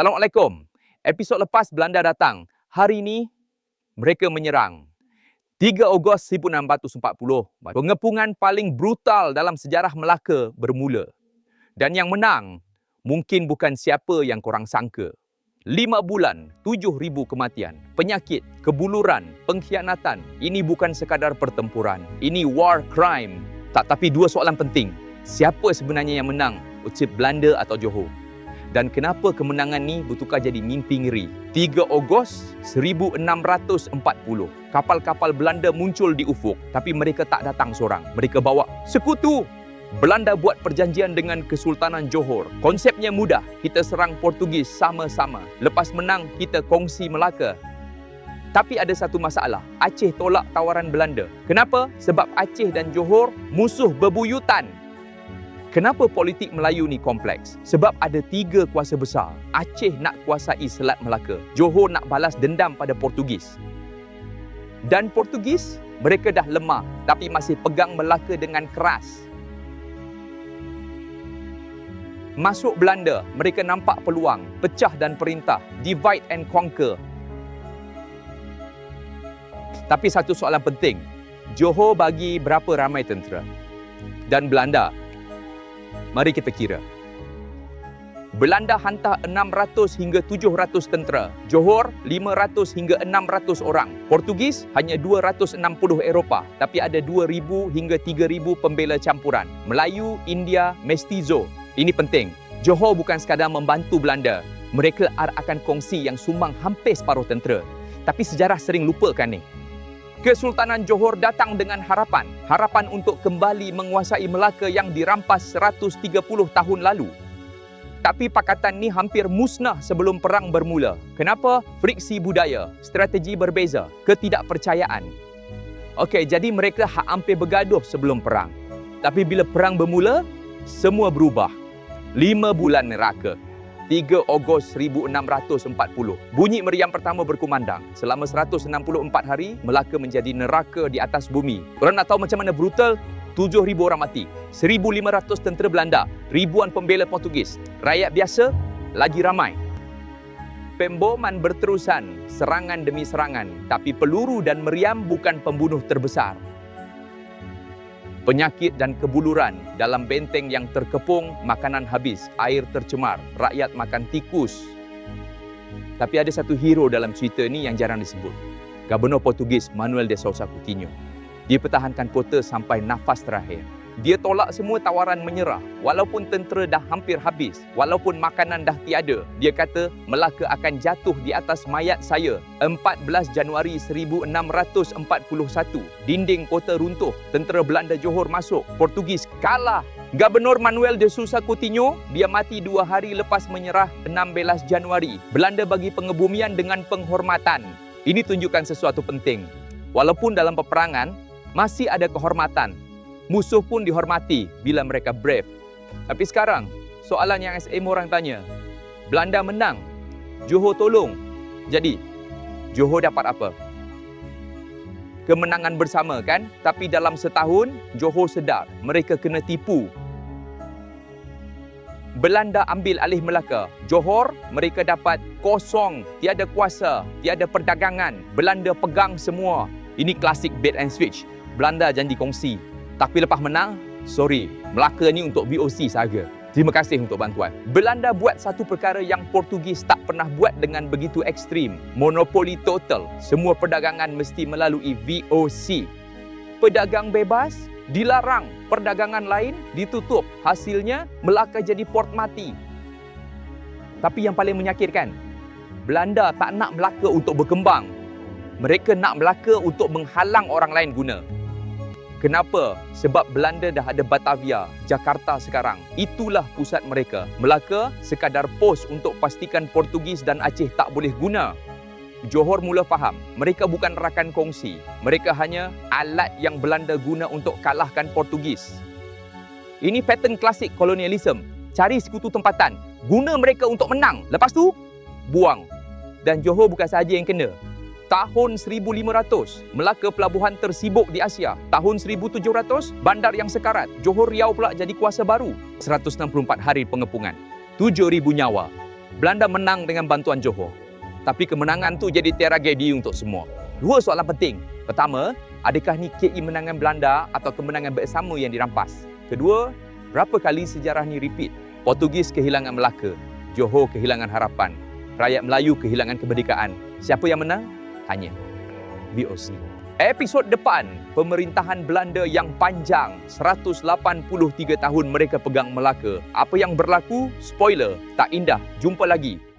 Assalamualaikum. Episod lepas Belanda datang. Hari ini mereka menyerang. 3 Ogos 1640. Pengepungan paling brutal dalam sejarah Melaka bermula. Dan yang menang mungkin bukan siapa yang korang sangka. Lima bulan, tujuh ribu kematian, penyakit, kebuluran, pengkhianatan. Ini bukan sekadar pertempuran. Ini war crime. Tak, tapi dua soalan penting. Siapa sebenarnya yang menang? Ucip Belanda atau Johor? Dan kenapa kemenangan ni bertukar jadi mimpi ngeri? 3 Ogos 1640. Kapal-kapal Belanda muncul di ufuk. Tapi mereka tak datang seorang. Mereka bawa sekutu Belanda buat perjanjian dengan Kesultanan Johor. Konsepnya mudah, kita serang Portugis sama-sama. Lepas menang, kita kongsi Melaka. Tapi ada satu masalah, Aceh tolak tawaran Belanda. Kenapa? Sebab Aceh dan Johor musuh bebuyutan. Kenapa politik Melayu ni kompleks? Sebab ada tiga kuasa besar. Aceh nak kuasai Selat Melaka. Johor nak balas dendam pada Portugis. Dan Portugis, mereka dah lemah tapi masih pegang Melaka dengan keras. Masuk Belanda, mereka nampak peluang, pecah dan perintah, divide and conquer. Tapi satu soalan penting, Johor bagi berapa ramai tentera? Dan Belanda, mari kita kira. Belanda hantar 600 hingga 700 tentera. Johor 500 hingga 600 orang. Portugis hanya 260 Eropah, tapi ada 2000 hingga 3000 pembela campuran. Melayu, India, Mestizo, ini penting. Johor bukan sekadar membantu Belanda. Mereka akan kongsi yang sumbang hampir separuh tentera. Tapi sejarah sering lupakan ni. Kesultanan Johor datang dengan harapan. Harapan untuk kembali menguasai Melaka yang dirampas 130 tahun lalu. Tapi pakatan ni hampir musnah sebelum perang bermula. Kenapa? Friksi budaya, strategi berbeza, ketidakpercayaan. Okey, jadi mereka hampir bergaduh sebelum perang. Tapi bila perang bermula, semua berubah. Lima bulan neraka. 3 Ogos 1640. Bunyi meriam pertama berkumandang. Selama 164 hari, Melaka menjadi neraka di atas bumi. Orang nak tahu macam mana brutal? 7,000 orang mati. 1,500 tentera Belanda. Ribuan pembela Portugis. Rakyat biasa lagi ramai. Pemboman berterusan, serangan demi serangan. Tapi peluru dan meriam bukan pembunuh terbesar penyakit dan kebuluran dalam benteng yang terkepung, makanan habis, air tercemar, rakyat makan tikus. Tapi ada satu hero dalam cerita ini yang jarang disebut. Gubernur Portugis Manuel de Sousa Coutinho. Dia pertahankan kota sampai nafas terakhir. Dia tolak semua tawaran menyerah walaupun tentera dah hampir habis, walaupun makanan dah tiada. Dia kata Melaka akan jatuh di atas mayat saya 14 Januari 1641. Dinding kota runtuh, tentera Belanda Johor masuk, Portugis kalah. Gubernur Manuel de Sousa Coutinho, dia mati dua hari lepas menyerah 16 Januari. Belanda bagi pengebumian dengan penghormatan. Ini tunjukkan sesuatu penting. Walaupun dalam peperangan, masih ada kehormatan Musuh pun dihormati bila mereka brave. Tapi sekarang, soalan yang SM orang tanya, Belanda menang, Johor tolong. Jadi, Johor dapat apa? Kemenangan bersama kan? Tapi dalam setahun, Johor sedar mereka kena tipu. Belanda ambil alih Melaka. Johor, mereka dapat kosong, tiada kuasa, tiada perdagangan. Belanda pegang semua. Ini klasik bait and switch. Belanda janji kongsi. Tapi lepas menang, sorry, Melaka ni untuk VOC saja. Terima kasih untuk bantuan. Belanda buat satu perkara yang Portugis tak pernah buat dengan begitu ekstrim. Monopoli total. Semua perdagangan mesti melalui VOC. Pedagang bebas dilarang. Perdagangan lain ditutup. Hasilnya Melaka jadi port mati. Tapi yang paling menyakitkan, Belanda tak nak Melaka untuk berkembang. Mereka nak Melaka untuk menghalang orang lain guna. Kenapa? Sebab Belanda dah ada Batavia, Jakarta sekarang. Itulah pusat mereka. Melaka sekadar pos untuk pastikan Portugis dan Aceh tak boleh guna. Johor mula faham, mereka bukan rakan kongsi. Mereka hanya alat yang Belanda guna untuk kalahkan Portugis. Ini pattern klasik kolonialisme. Cari sekutu tempatan, guna mereka untuk menang. Lepas tu, buang. Dan Johor bukan sahaja yang kena tahun 1500 Melaka pelabuhan tersibuk di Asia tahun 1700 bandar yang sekarat Johor Riau pula jadi kuasa baru 164 hari pengepungan 7000 nyawa Belanda menang dengan bantuan Johor. Tapi kemenangan tu jadi tragedi untuk semua. Dua soalan penting. Pertama, adakah ni kemenangan Belanda atau kemenangan bersama yang dirampas? Kedua, berapa kali sejarah ni repeat? Portugis kehilangan Melaka, Johor kehilangan harapan, rakyat Melayu kehilangan kemerdekaan. Siapa yang menang? Hanya VOC. Episod depan, pemerintahan Belanda yang panjang 183 tahun mereka pegang Melaka. Apa yang berlaku? Spoiler, tak indah. Jumpa lagi